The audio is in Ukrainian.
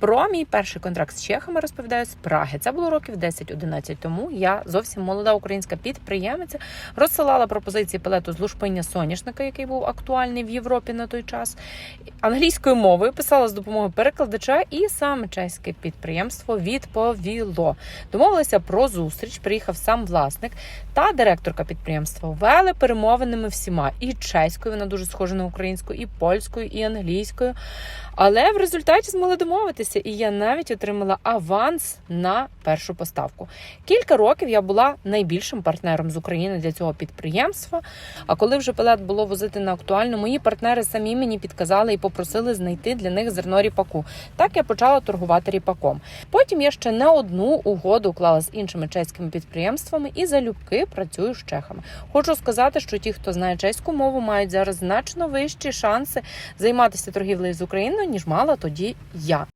Про мій перший контракт з чехами розповідаю з Праги. Це було років 10-11 тому. Я зовсім молода українська підприємиця розсилала пропозиції пелету з лушпиння соняшника, який був актуальний в Європі на той час. Англійською мовою писала з допомогою перекладача, і саме чеське підприємство відповіло. Домовилися про зустріч. Приїхав сам власник та директорка підприємства. Вели перемовинами всіма і чеською, вона дуже схожа на українську, і польською, і англійською. Але в результаті змогли домовитися, і я навіть отримала аванс на першу поставку. Кілька років я була найбільшим партнером з України для цього підприємства. А коли вже пелет було возити на актуальну, мої партнери самі мені підказали і попросили знайти для них зерно ріпаку. Так я почала торгувати ріпаком. Потім я ще не одну угоду уклала з іншими чеськими підприємствами і залюбки працюю з чехами. Хочу сказати, що ті, хто знає чеську мову, мають зараз значно вищі шанси займатися торгівлею з Україною, ніж мала тоді я.